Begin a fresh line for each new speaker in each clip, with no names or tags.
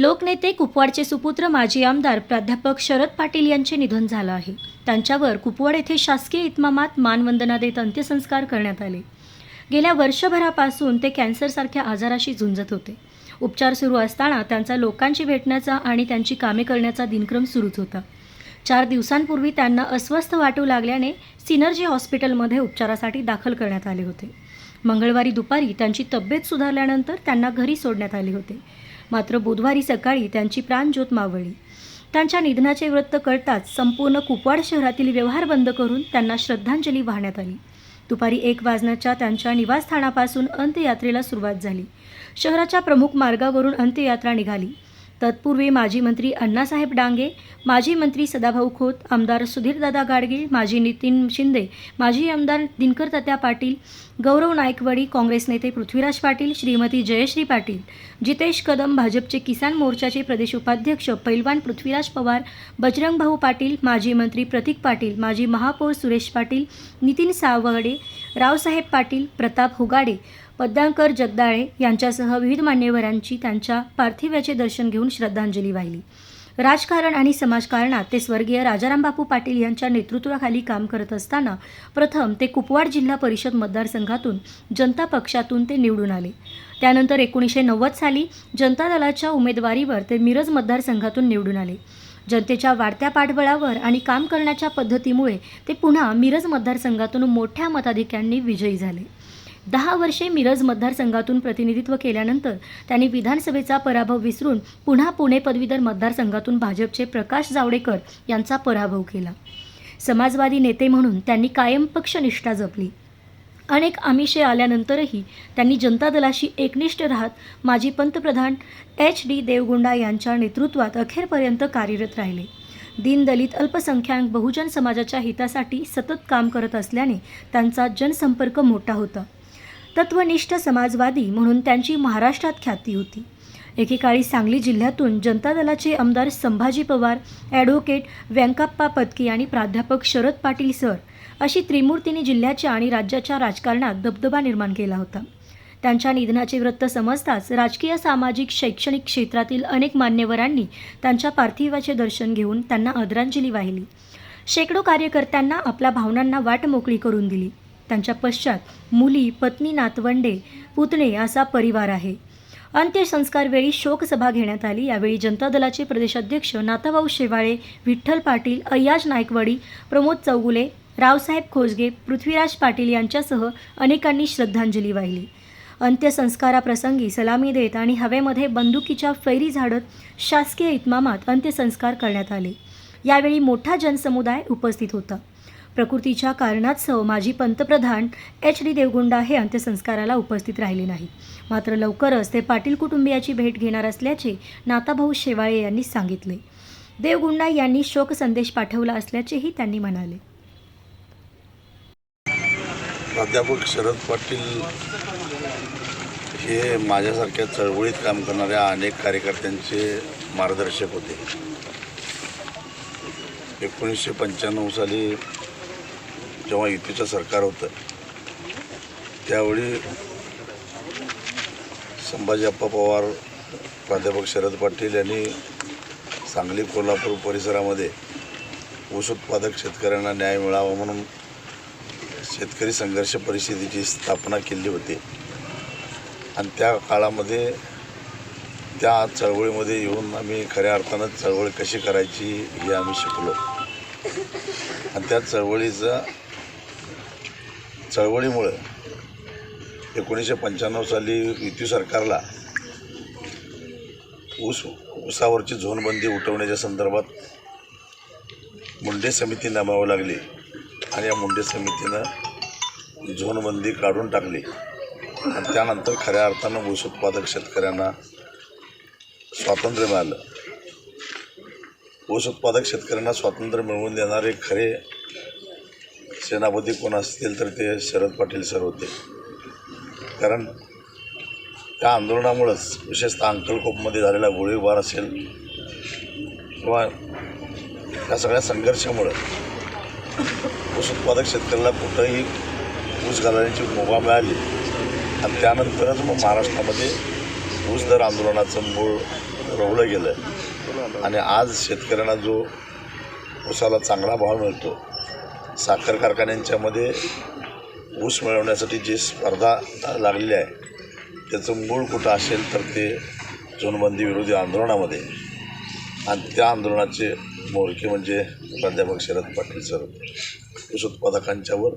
लोकनेते कुपवाडचे सुपुत्र माजी आमदार प्राध्यापक शरद पाटील यांचे निधन झालं आहे. त्यांच्यावर कुपवाड येथे शासकीय इतमामात मानवंदना देत अंत्यसंस्कार करण्यात आले. गेल्या वर्षभरापासून ते कॅन्सरसारख्या आजाराशी झुंजत होते. उपचार सुरू असताना त्यांचा लोकांशी भेटण्याचा आणि त्यांची कामे करण्याचा दिनक्रम सुरूच होता. चार दिवसांपूर्वी त्यांना अस्वस्थ वाटू लागल्याने सिनर्जी हॉस्पिटलमध्ये उपचारासाठी दाखल करण्यात आले होते. मंगळवारी दुपारी त्यांची तब्येत सुधारल्यानंतर त्यांना घरी सोडण्यात आले होते. मात्र बुधवारी सकाळी त्यांची प्राणज्योत मावळली. त्यांच्या निधनाचे वृत्त कळताच संपूर्ण कुपवाड शहरातील व्यवहार बंद करून त्यांना श्रद्धांजली वाहण्यात आली. दुपारी एक वाजण्याच्या त्यांच्या निवासस्थानापासून अंत्ययात्रेला सुरुवात झाली. शहराच्या प्रमुख मार्गावरून अंत्ययात्रा निघाली. तत्पूर्वी माजी मंत्री अण्णासाहेब डांगे माजी मंत्री सदाभाऊ खोत आमदार सुधीरदादा गाडगे माजी नितीन शिंदे माजी आमदार दिनकर तात्या पाटील गौरव नायकवडी काँग्रेस नेते पृथ्वीराज पाटील श्रीमती जयश्री पाटील जितेश कदम भाजपचे किसान मोर्चाचे प्रदेश उपाध्यक्ष पैलवान पृथ्वीराज पवार बजरंग भाऊ पाटील माजी मंत्री प्रतीक पाटील माजी महापौर सुरेश पाटील नितीन सावगडे रावसाहेब पाटील प्रताप हुगाडे पद्माकर जगदाळे यांच्यासह विविध मान्यवरांची त्यांच्या पार्थिव्याचे दर्शन घेऊन श्रद्धांजली वाहिली. राजकारण आणि समाजकारणात ते स्वर्गीय राजारामबापू पाटील यांच्या नेतृत्वाखाली काम करत असताना प्रथम ते कुपवाड जिल्हा परिषद मतदारसंघातून जनता पक्षातून ते निवडून आले. त्यानंतर एकोणीसशे नव्वद साली जनता दलाच्या उमेदवारीवर ते मिरज मतदारसंघातून निवडून आले. जनतेच्या वाढत्या पाठबळावर आणि काम करण्याच्या पद्धतीमुळे ते पुन्हा मिरज मतदारसंघातून मोठ्या मताधिक्यांनी विजयी झाले. दहा वर्षे मिरज मतदारसंघातून प्रतिनिधित्व केल्यानंतर त्यांनी विधानसभेचा पराभव विसरून पुन्हा पुणे पदवीधर मतदारसंघातून भाजपचे प्रकाश जावडेकर यांचा पराभव केला. समाजवादी नेते म्हणून त्यांनी कायम पक्षनिष्ठा जपली. अनेक आमिषे आल्यानंतरही त्यांनी जनता दलाशी एकनिष्ठ राहत माजी पंतप्रधान एच डी देवगुंडा यांच्या नेतृत्वात अखेरपर्यंत कार्यरत राहिले. दीनदलित अल्पसंख्याक बहुजन समाजाच्या हितासाठी सतत काम करत असल्याने त्यांचा जनसंपर्क मोठा होता. तत्वनिष्ठ समाजवादी म्हणून त्यांची महाराष्ट्रात ख्याती होती. एकेकाळी सांगली जिल्ह्यातून जनता दलाचे आमदार संभाजी पवार ॲडव्होकेट व्यंकाप्पा पत्की आणि प्राध्यापक शरद पाटील सर अशी त्रिमूर्तींनी जिल्ह्याच्या आणि राज्याच्या राजकारणात दबदबा निर्माण केला होता. त्यांच्या निधनाचे वृत्त समजताच राजकीय सामाजिक शैक्षणिक क्षेत्रातील अनेक मान्यवरांनी त्यांच्या पार्थिवाचे दर्शन घेऊन त्यांना आदरांजली वाहिली. शेकडो कार्यकर्त्यांना आपल्या भावनांना वाट मोकळी करून दिली. त्यांच्या पश्चात मुली पत्नी नातवंडे पुतणे असा परिवार आहे. अंत्यसंस्कारवेळी शोकसभा घेण्यात आली. यावेळी जनता दलाचे प्रदेशाध्यक्ष नाथाभाऊ शेवाळे विठ्ठल पाटील अय्याज नायकवडी प्रमोद चौगुले रावसाहेब खोजगे पृथ्वीराज पाटील यांच्यासह अनेकांनी श्रद्धांजली वाहिली. अंत्यसंस्काराप्रसंगी सलामी देत आणि हवेमध्ये बंदुकीच्या फैरी झाडत शासकीय इतमामात अंत्यसंस्कार करण्यात आले. यावेळी मोठा जनसमुदाय उपस्थित होता. प्रकृतीच्या कारणास्तव माजी पंतप्रधान एच डी देवगुंडा हे अंत्यसंस्काराला उपस्थित राहिले नाहीत मात्र लवकरच ते पाटील कुटुंबियाची भेट घेणार असल्याचे नाताभाऊ शेवाळे यांनी सांगितले. देवगुंडा यांनी शोक संदेश पाठवला असल्याचेही त्यांनी म्हणाले.
प्राध्यापक शरद पाटील हे माझ्यासारख्या चळवळीत काम करणाऱ्या अनेक कार्यकर्त्यांचे मार्गदर्शक होते. एकोणीसशे पंच्याण्णव साली जेव्हा युतीचं सरकार होतं त्यावेळी संभाजी अप्पा पवार प्राध्यापक शरद पाटील यांनी सांगली कोल्हापूर परिसरामध्ये ऊस उत्पादक शेतकऱ्यांना न्याय मिळावा म्हणून शेतकरी संघर्ष परिषदेची स्थापना केली होती. आणि त्या काळामध्ये त्या चळवळीमध्ये येऊन आम्ही खऱ्या अर्थानं चळवळ कशी करायची हे आम्ही शिकलो. आणि त्या चळवळीचा चळवळीमुळं एकोणीसशे पंच्याण्णव साली युती सरकारला ऊस ऊसावरची झोनबंदी उठवण्याच्या संदर्भात मुंडे समिती नेमावं लागली आणि या मुंडे समितीनं झोनबंदी काढून टाकली. आणि त्यानंतर खऱ्या अर्थानं ऊस उत्पादक शेतकऱ्यांना स्वातंत्र्य मिळालं. ऊस उत्पादक शेतकऱ्यांना स्वातंत्र्य मिळवून देणारे खरे सेनापती कोण असतील तर ते शरद पाटील सर होते. कारण त्या आंदोलनामुळंच विशेषतः अंकलकोपमध्ये झालेला गोळीबार असेल किंवा त्या सगळ्या संघर्षामुळं ऊस उत्पादक शेतकऱ्याला कुठंही ऊस घालण्याची मुभा मिळाली आणि त्यानंतरच मग महाराष्ट्रामध्ये ऊस दर आंदोलनाचं मूळ रोवलं गेलं. आणि आज शेतकऱ्यांना जो ऊसाला चांगला भाव मिळतो साखर कारखान्यांच्यामध्ये ऊस मिळवण्यासाठी जी स्पर्धा लागलेली आहे त्याचं मूळ कुठं असेल तर ते झोनबंदी विरोधी आंदोलनामध्ये. आणि त्या आंदोलनाचे मोरके म्हणजे प्राध्यापक शरद पाटील सर. ऊस उत्पादकांच्यावर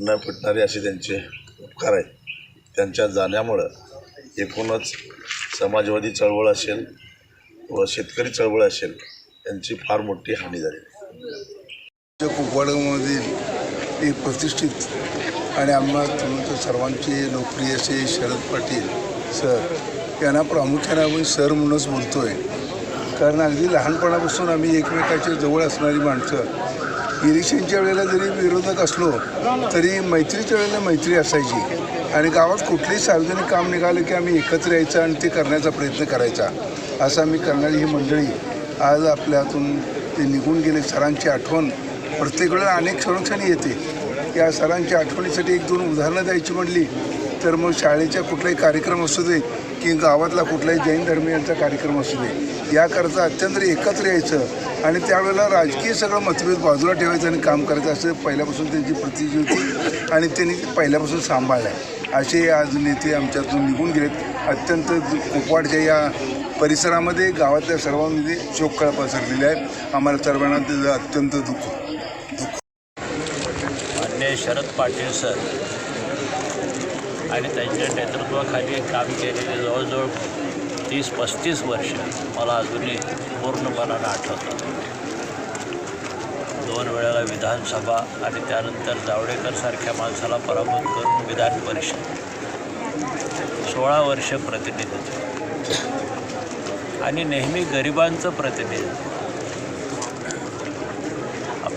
न पिटणारे असे त्यांचे उपकार आहेत. त्यांच्या जाण्यामुळं एकूणच समाजवादी चळवळ असेल व शेतकरी चळवळ असेल यांची फार मोठी हानी झाली
कुपवाडामधील एक प्रतिष्ठित आणि आम्हा तुमचं सर्वांचे लोकप्रिय असे शरद पाटील सर. यांना प्रामुख्याने आम्ही सर म्हणूनच बोलतो आहे कारण अगदी लहानपणापासून आम्ही एकमेकाच्या जवळ असणारी माणसं. इलेक्शनच्या वेळेला जरी विरोधक असलो तरी मैत्रीच्या वेळेला मैत्री असायची. आणि गावात कुठलेही सार्वजनिक काम निघालं की आम्ही एकत्र यायचं आणि ते करण्याचा प्रयत्न करायचा. असं आम्ही करणारी ही मंडळी आज आपल्यातून ते निघून गेले. सरांची आठवण प्रत्येक वेळेला अनेक संरक्षणी येते. या सरांच्या आठवणीसाठी एक दोन उदाहरणं द्यायची म्हटली तर मग शाळेचा कुठलाही कार्यक्रम असू दे की गावातला कुठलाही जैन धर्मियांचा कार्यक्रम असू दे याकरता अत्यंत एकत्र यायचं आणि त्यावेळेला राजकीय सगळं मतभेद बाजूला ठेवायचं आणि काम करायचं असं पहिल्यापासून त्यांची प्रतिजी होती आणि त्यांनी पहिल्यापासून सांभाळलं. आहे असे आज नेते आमच्यातून निघून गेलेत. अत्यंत कुपवाडच्या या परिसरामध्ये गावातल्या सर्वांमध्ये शोककळा पसरलेला आहे. आम्हाला सर्वांना त्याचं अत्यंत दुःख.
शरद पाटील सर आणि त्यांच्या नेतृत्वाखाली काम केलेले जवळजवळ तीस पस्तीस वर्ष मला अजूनही पूर्णपणानं आठवतात दोन वेळेला विधानसभा आणि त्यानंतर जावडेकरसारख्या माणसाला पराभूत करून विधान परिषद. सोळा वर्ष प्रतिनिधित्व. आणि नेहमी गरिबांचं प्रतिनिधित्व.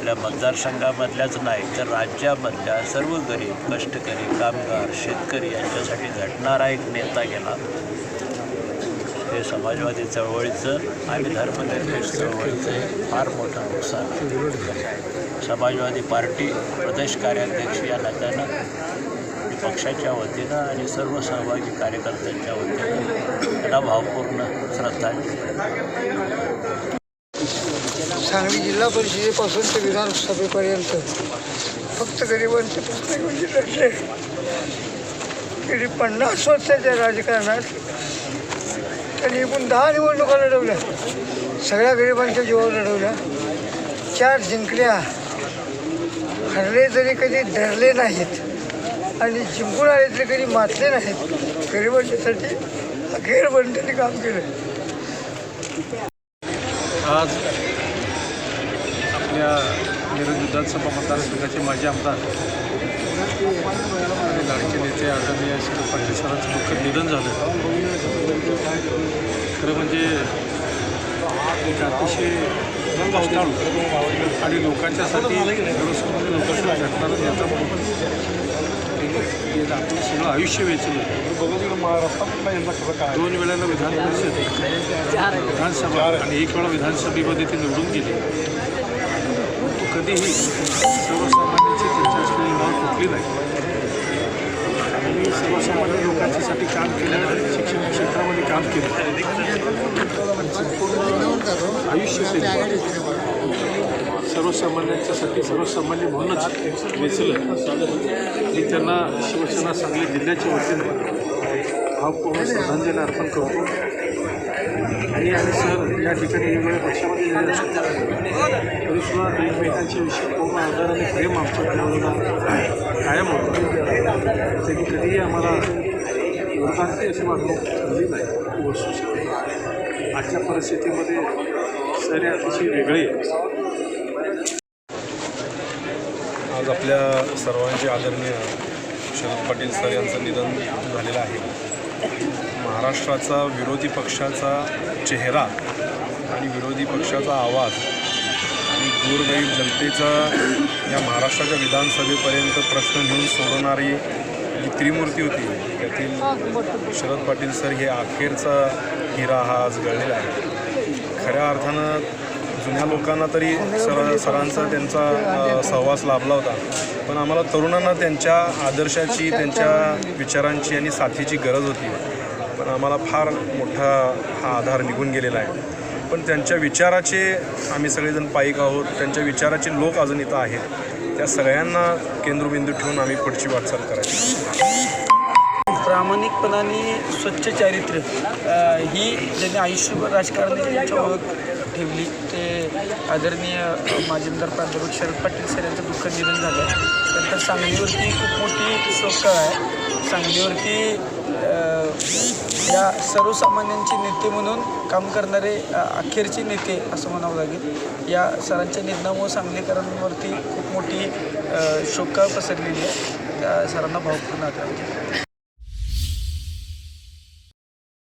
आपल्या मतदारसंघामधल्याच नाही तर राज्यामधल्या सर्व गरीब कष्टकरी कामगार शेतकरी यांच्यासाठी झटणारा एक नेता गेला. हे समाजवादी चळवळीचं आणि धर्मनिरपेक्ष चळवळीचं फार मोठं नुकसान समाजवादी पार्टी प्रदेश कार्याध्यक्ष या नात्यानं पक्षाच्या वतीनं आणि सर्व सहभागी कार्यकर्त्यांच्या वतीनं त्यांना भावपूर्ण श्रद्धांजली.
सांगली जिल्हा परिषदेपासून ते विधानसभेपर्यंत. फक्त गरिबांचे प्रश्न म्हणजे लढले गेली पन्नास वर्षाच्या राजकारणात त्यांनी एकूण दहा निवडणुका लढवल्या. सगळ्या गरिबांच्या जीवावर लढवल्या. चार जिंकल्या. हरले तरी कधी डरले नाहीत. आणि जिंकून आले तरी कधी मातले नाहीत. गरिबांच्यासाठी अखेरपर्यंत त्यांनी काम केलं.
आज आपल्या मिरज विधानसभा मतदारसंघाचे माजी आमदार आणि लाडके नेते आदरणीय शरद पाटील सरांचं दुःखद निधन झालं. खरं म्हणजे एक अतिशय आणि लोकांच्यासाठी सर्वसामान्य लोकांसाठी नेता म्हणून आपलं सगळं आयुष्य वेचलं दोन वेळेला विधान परिषद विधानसभा आणि एक वेळा विधानसभेमध्ये ते निवडून गेले. कधीही सर्वसामान्यांची त्यांच्या असलेली नाव कुठली नाही. आणि सर्वसामान्य लोकांच्यासाठी काम केलं शिक्षण क्षेत्रामध्ये काम केलं आणि संपूर्ण आयुष्य सर्वसामान्यांच्यासाठी सर्वसामान्य म्हणूनच वेचलं. मी त्यांना शिवसेना सांगली जिल्ह्याच्या वतीने भावपूर्ण श्रद्धांजली अर्पण करतो. आणि आम्ही सर या ठिकाणी वेगवेगळ्या पक्षामध्ये गेलेले असतो तरीसुद्धा एकमेकांच्या विषयी खूप आदर आणि प्रेम आमच्या भावना कायम होतं. त्यांनी कधीही आम्हाला विरोधार्थी अशी वागणूक दिली नाही. वस्तू वस्तू आजच्या परिस्थितीमध्ये सर हे अतिशय वेगळी
आज आपल्या सर्वांचे आदरणीय शरद पाटील सर यांचं निधन झालेलं आहे. महाराष्ट्राचा विरोधी पक्षाचा चेहरा आणि विरोधी पक्षाचा आवाज आणि गोरगरीब जनतेचा या महाराष्ट्राच्या विधानसभेपर्यंत प्रश्न घेऊन सोडवणारी जी त्रिमूर्ती होती त्यातील शरद पाटील सर हे अखेरचा हिरा हा आज गळलेला आहे. खऱ्या अर्थानं जुन्या लोकांना तरी सर सरांचा त्यांचा सहवास लाभला होता. पण आम्हाला तरुणांना त्यांच्या आदर्शाची त्यांच्या विचारांची आणि साथीची गरज होती. आम्हाला फार मोठा हा आधार निघून गेलेला आहे. पण त्यांच्या विचाराचे आम्ही सगळेजण पायिक आहोत. त्यांच्या विचाराचे लोक अजून इथं आहेत. त्या सगळ्यांना केंद्रबिंदू ठेवून आम्ही पुढची वाटचाल करायची.
प्रामाणिकपणाने स्वच्छ चारित्र्य ही ज्यांनी आयुष्यभर राजकारणी त्यांची ओळख ठेवली. ते आदरणीय माजी आमदार प्राध्यापक शरद पाटील सर यांचं दुःख निधन झालं. नंतर सांगलीवरती खूप मोठी शोककळा आहे. सांगलीवरती या सर्वसामान्यांचे नेते म्हणून काम करणारे अखेरचे नेते असं म्हणावं लागेल. या सरांच्या निधनामुळे सांगलीकरांवरती खूप मोठी शोका पसरलेली आहे. त्या सरांना भावपूर्ण आदरांजली.